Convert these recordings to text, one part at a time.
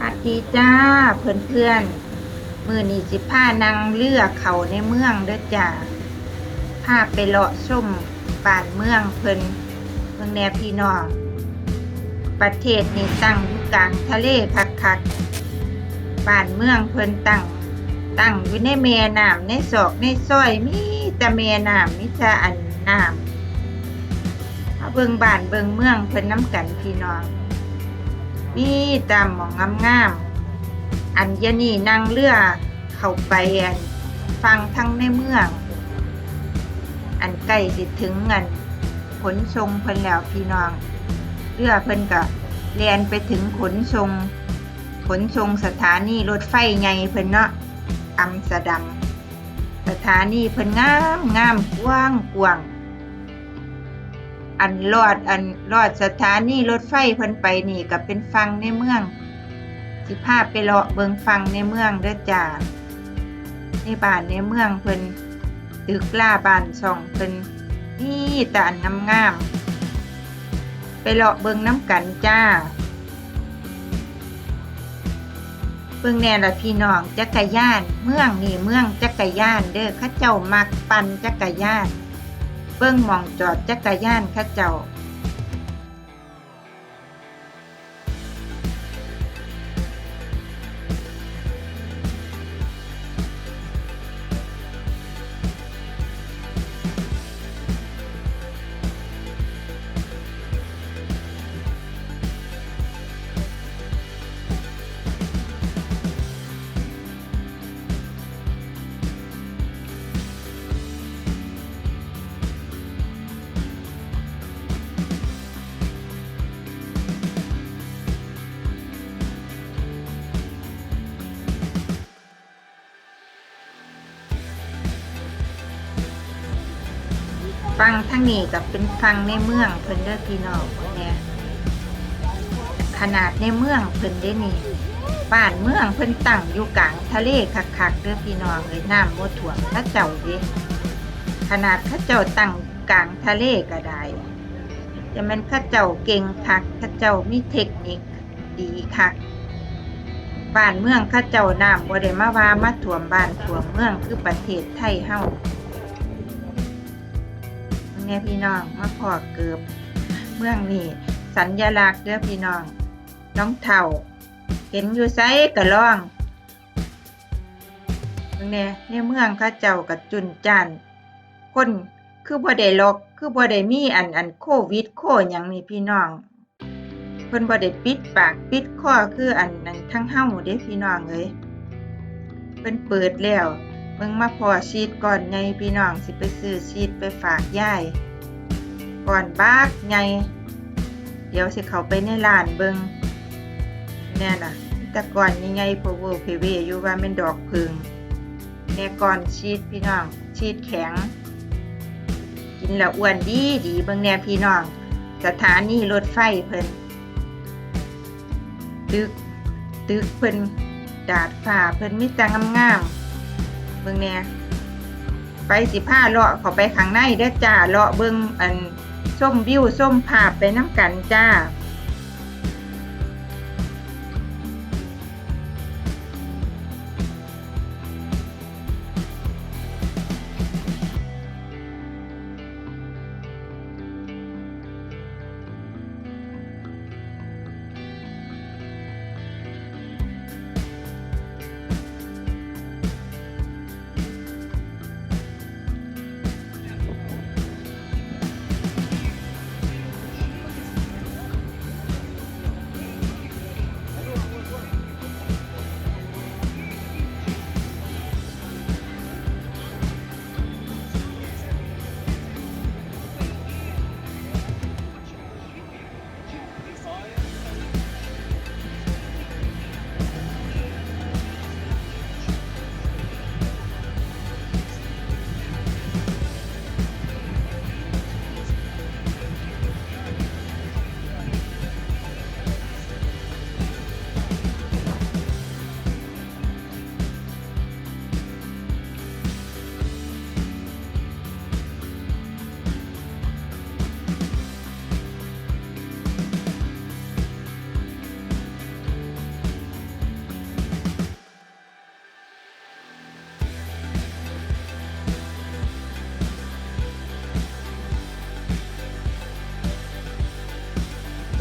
สวัสดีจ้าเพื่อนเพื่อนมือนีสิผ้านังเลือกเขาในเมืองเด้อจ้าพาไปเลาะชมป่านเมืองเพิ่นเมืองแนวพี่น้อง ประเทศนี้ตั้งอยู่กลางทะเลคักๆบ้านเมืองเพิ่นตั้งตั้งอยู่ในแม่น้ำในศอกในซอยมีแต่แม่น้ำมีแต่อันน้ำเอาเบิ่งบ้านเบิงเมืองเพิ่นน้ำกันพี่น้อง มีตามหมองงามๆอันยะนี่นั่งเรือเข้าไปอันฟังทั้งในเมือง อันใกล้สิถึงอันขนส่งเพิ่นแล้วพี่น้องเรือเพิ่นก็แล่นไปถึงขนส่งขนส่งสถานีรถไฟใหญ่เพิ่นเนาะอัมสร์ดัมสถานีเพิ่นงามงามกว้างกว้าง อันรอดอันรอดสถานีรถไฟเพิ่นไปนี่ก็เป็นฟังในเมือง สิพาไปเลาะเบิงฟังในเมืองเด้อจ้าในบ้านในเมืองเพิ่นตึกล่าบ้านช่องเพิ่นนี่แต่อันงามไปเลาะเบิงน้ำกันจ้า เบิ่งแน่ละพี่น้องจักรยาน เมืองนี่เมืองจักรยาน เด้อข้าเจ้ามักปั่นจักรยาน เบิ่งมองจอดจักรยานเข้าเจ้า ฟังทั้งนี้กับเป็นฟังในเมืองเพิ่นเด้อพี่น้องเนี่ยขนาดในเมืองเพิ่นได้นี่บ้านเมืองเพิ่นตั้งอยู่กลางทะเลคักๆเด้อพี่น้องเลยน้ำบ่ท่วมเข้าเจ้าเด้ขนาดข้าเจ้าตั้งกลางทะเลก็ได้แต่มันข้าเจ้าเก่งคักข้าเจ้ามีเทคนิคดีคักบ้านเมืองข้าเจ้าน้ำบ่ได้มาว่ามาท่วมบ้านท่วมเมืองคือประเทศไทยเฮา แม่พี่น้องมาพอเกือบเมืองนี่สัญญลักษณ์เด้อพี่น้อง น้องเท่า เห็นอยู่ไซกะล่องเบิ่งแน่ในเมืองข้าเจ้ากับจุนจานคนคือบ่ได้ล็อก คือบ่ได้มีอันอันโควิดโคหยังนี่พี่น้องเพิ่นบ่ได้ปิดปากปิดคอคืออันนั้นทั้งเฮาเด้พี่น้องเอ้ยเพิ่นเปิดแล้ว เบิ่งมาพอชีดก่อนไงพี่น้องสิไปซื้อชีดไปฝากยายก่อนบากไงเดี๋ยวสิเขาไปในร้านเบิ่งแน่น่ะแต่ก่อนยังไงพอเวอร์เพเวอยู่ว่าเป็นดอกพึงแน่ก่อนชีดพี่น้องชีดแข็ง กินแล้วอ้วนดีดีเบิ่งแน่พี่น้อง สถานีรถไฟเพิ่นตึกตึกเพิ่นดาดฟ้าเพิ่นมีแต่งามๆ บิ่งแน่ไปสิผ้าเลาะเขาไปข้างในเด้อจ้าเลาะเบิ่งอันส้มวิวส้มภาพไปน้ำกันจ้า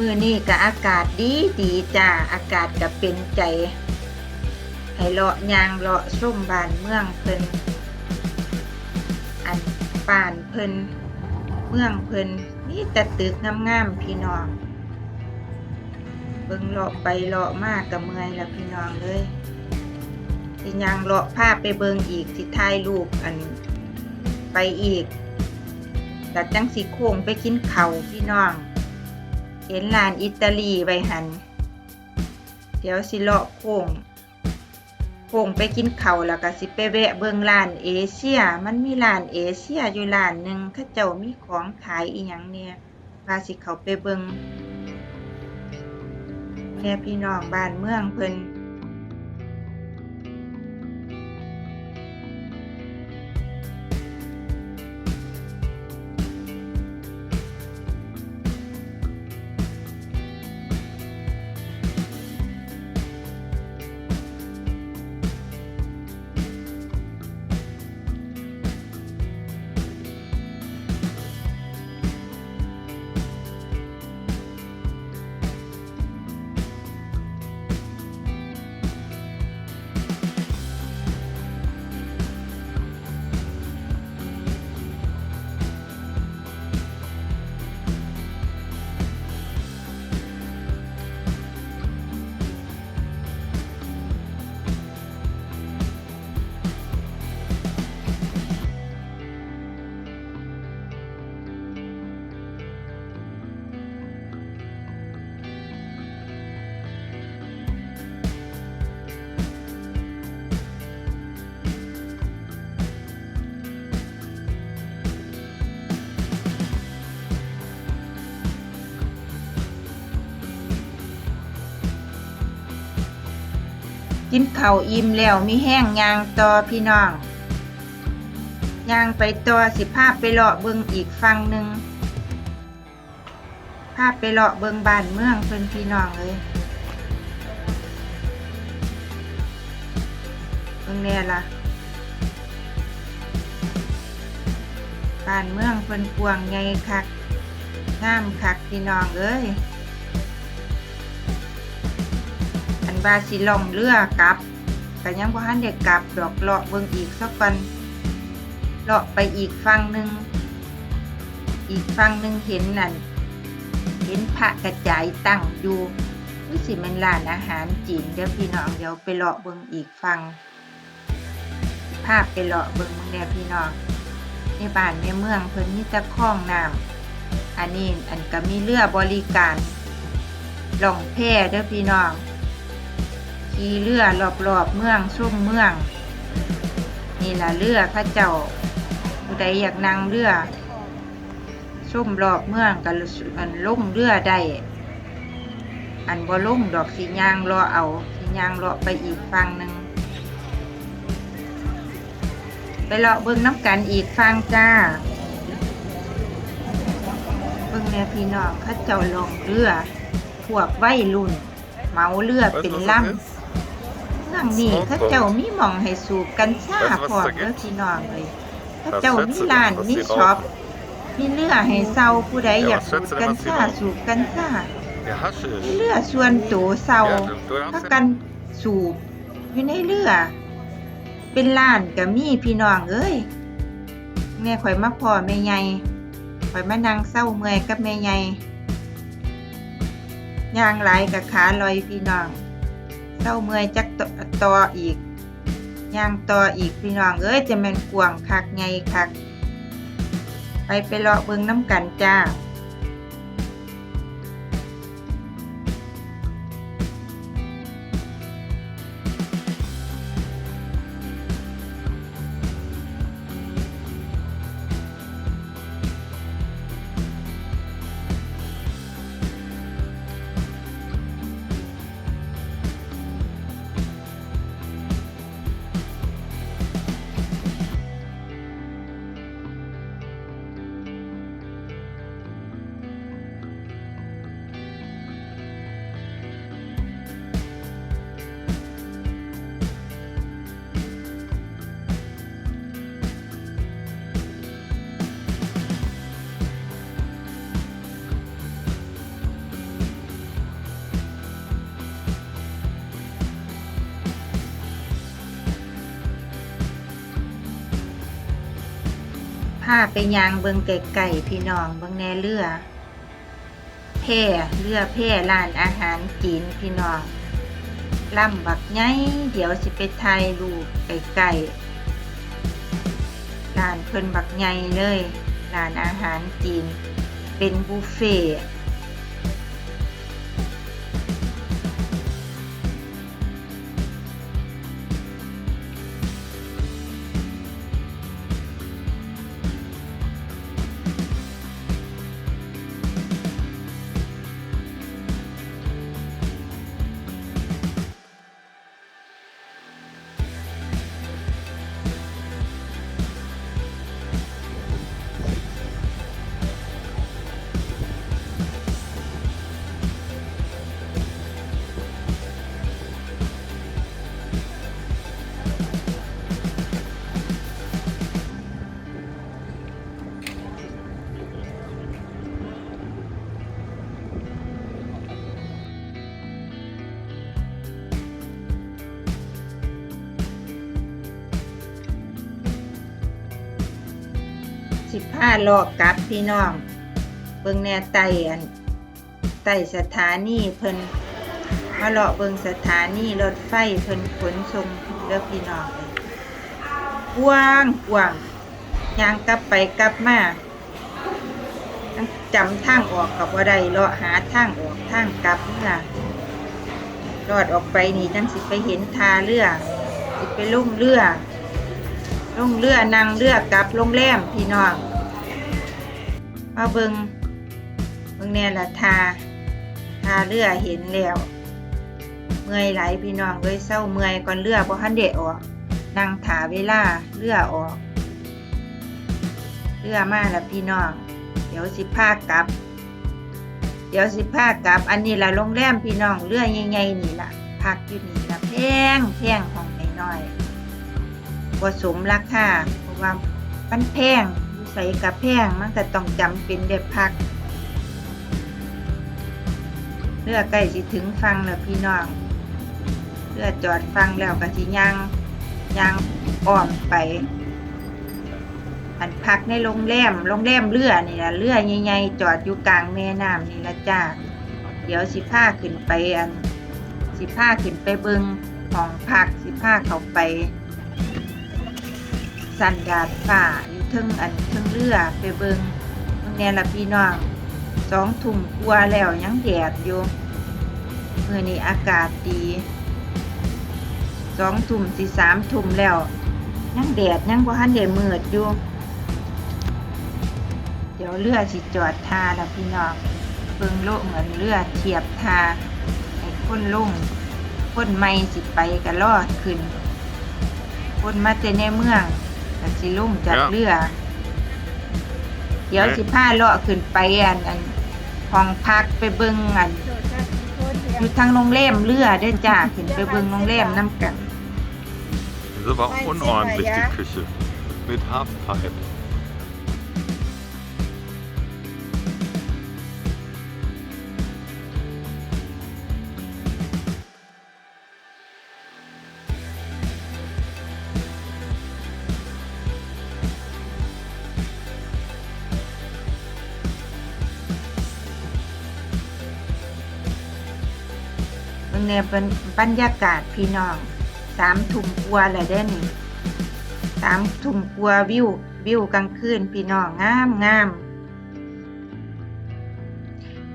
มือนี่ก็อากาศดีดีจ้าอากาศก็เป็นใจ ให้เลาะยางเลาะส้มบานเมืองเพิ่นอันป่านเพิ่นเมืองเพิ่นนี่แต่ตึกงามๆพี่น้องเบิ่งเลาะไปเลาะมากก็เมื่อยแล้วพี่น้องเลยสิยางเลาะภาพไปเบิ่งอีกสิถ่ายรูปอันไปอีกแต่จังสิโค้งไปกินเขาพี่น้อง เห็นลานอิตาลีไว้หัน เดี๋ยวสิเลาะโค้งโค้งไปกินเขาแล้วก็สิไปแวะเบิ่งลานเอเชีย มันมีลานเอเชียอยู่ลานหนึ่งข้าเจ้ามีของขายอีหยังเนี่ยพาสิเขาไปเบิ่งแค่พี่น้องบ้านเมืองเพิ่น กินข้าวอิ่มแล้วมีแห้งยางต่อพี่น้องยางไปต่อสิภาพไปเลาะเบิงอีกฟังหนึ่งภาพไปเลาะเบิงบ้านเมืองเพิ่นพี่น้องเลยเบิงแน่ล่ะบ้านเมืองเพิ่นกวางไงคักงามคักพี่น้องเอ้ย ว่าสิล่องเรือกลับก็ยังบ่ทันได้กลับดอกเลาะเบิ่งอีกสักวันเลาะไปอีกฝั่งหนึ่งอีกฝั่งหนึ่งเห็นนั่นเห็นพระกระจายตั้งอยู่รู้สิมันร้านอาหารจีนเดี๋ยวพี่น้องเดี๋ยวไปเลาะเบิ่งอีกฝั่งภาพไปเลาะเบิ่งมึงแน่พี่น้องในบ้านในเมืองเพิ่นมีแต่คล้องน้ำอันนี้อันก็มีเรือบริการล่องแพเด้อพี่น้อง ขี่เรือรอบๆเมืองชุ่มเมือง นี่ล่ะเรือเข้าเจ้าผู้ใดอยากนั่งเรือชุ่มรอบเมืองกันอันล่มเรือได้อันบ่ล่มดอกสียางรอเอาสียางรอไปอีกฟังหนึ่งไปเลาะเบิ่งน้ำกันอีกฟังจ้าเบิ่งแม่พี่น้องข้าเจ้าลงเรือพวกวัยรุ่น เมาเรือเป็น du, was ลำ das ist? เรื่ องนี้เขาเจ้ามีหมองให้สูบกัญชา Weißt du, was พร้อม da เด้อ gibt? พี่น้องเลยเขา Was เจ้า schätzt มี du denn, ร้าน was มี die ช็อป rauchen? มีเรือให้เซาผู้ใด Ja, อยาก was สูบ schätzt du denn, กัญ was die ชา rauchen? สูบกัญชา Ja, มี Haschisch. เรือส่วนตัวเซา Ja, du, du ถ้า darfst กั ja นสูบอยู่ในเรือเป็นล้านก็มีพี่น้องเอ้ยแม่ข่อยมาพ่อแม่ใหญ่ข่อยมานั่งเศร้าเมื่อยกับแม่ใหญ่ย่างหลายกับขาลอยพี่น้อง เท้าเมื่อยจักต่ออีกย่างต่ออีกพี่น้องเอ้ยจะแม่นกวางคักไงคัก ไปไปเลาะเบิ่งน้ำกันจ้า พาไปยางเบิงไก่พี่น้องเบิงแน่เรือแพ่เรือแพ่ร้านอาหารจีนพี่น้องล่ำบักไงเดี๋ยวสิไปไทยรูปไก่ไก่ร้านเพิ่นบักไงเลยร้านอาหารจีน เป็นบุฟเฟ่ สิบห้าลอกกลับพี่น้อง เบิ่งแน่ไต่อันไต่สถานีเพิ่นมาเลาะเบิ่งสถานีรถไฟเพิ่นขนส่งเด้อพี่น้องเลยกว้างกว้างย่างกลับไปกลับมาจำทางออกกับว่าได้เลาะหาทางออกทางกลับเมื่อรอดออกไปนี่จังสิไปเห็นทาเรือสิไปลุ่งเรือ ลงเรือนั่งเรือกับโรงแรมพี่น้องมาเบิงเบิงแน่ละทาทาเรือเห็นแล้วเมื่อยไหลพี่น้องเลยเศร้าเมื่อยก่อนเรือบ่ทันเดะออกนั่งถาเวลาเรือออกเรือมาล้วพี่น้องเดี๋ยวสิพากลับ เดี๋ยวสิพากลับ อันนี้ละโรงแรมพี่น้องเรือใหญ่ๆนี่ละพักอยู่นี่ละแพงแพงของน้อย บ่สมราคาเพราะว่ามันแพงใส่กับแพงมันก็ต้องจำเป็นได้พักเรือใกล้สิถึงฟังแล้วพี่น้องเรือจอดฟังแล้วก็สิย่างย่างอ้อมไป อันพักในโรงแรมโรงแรมเรือนี่ละเรือใหญ่ๆจอดอยู่กลางแม่น้ำนี่ละจ้าเดี๋ยวสิพาขึ้นไปอันสิพาขึ้นไปเบิงห้องพักสิพาเขาไป สันดาดฟ้าอยู่เทึงอันเทึงเรือไปเบิงเบิ่งแน่ละพี่น้องสองทุ่มกว่าแล้วยังแดดอยู่เมื่อนี้อากาศดีสองทุ่มสิสามทุ่มแล้วยังแดดยังบ่ทันได้มืดอยู่เดี๋ยวเรือสิจอดทาแล้วพี่น้องเบิงโลกเหมือนเรือเทียบทาให้คนลงคนไม่สิไปก็รอดขึ้นคนมาแต่ในเมือง ก็สิลงจาก Ja. เรือ เดี๋ยวสิพาเลาะขึ้นไปอันอันห้องพักไปเบิ่งอันอยู่ทางโรงแรมเรือเด้อจ้าขึ้นไปเบิ่งโรงแรมน้ำกัน Das ist aber auch unordentlich, die Küche. Mit Halfpipe. เบิ่งแนวเป็นบรรยากาศพี่น้องสามทุ่มกว่าแล้วเด้นี่สามทุ่มกว่าวิววิวกลางคืนพี่น้องงามงาม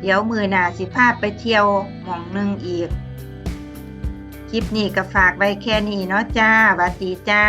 เดี๋ยวมือหนาสิพาไปเที่ยวหม่องหนึงอีก คลิปนี้ก็ฝากไว้แค่นี้เนาะจ้าวัสดีจ้า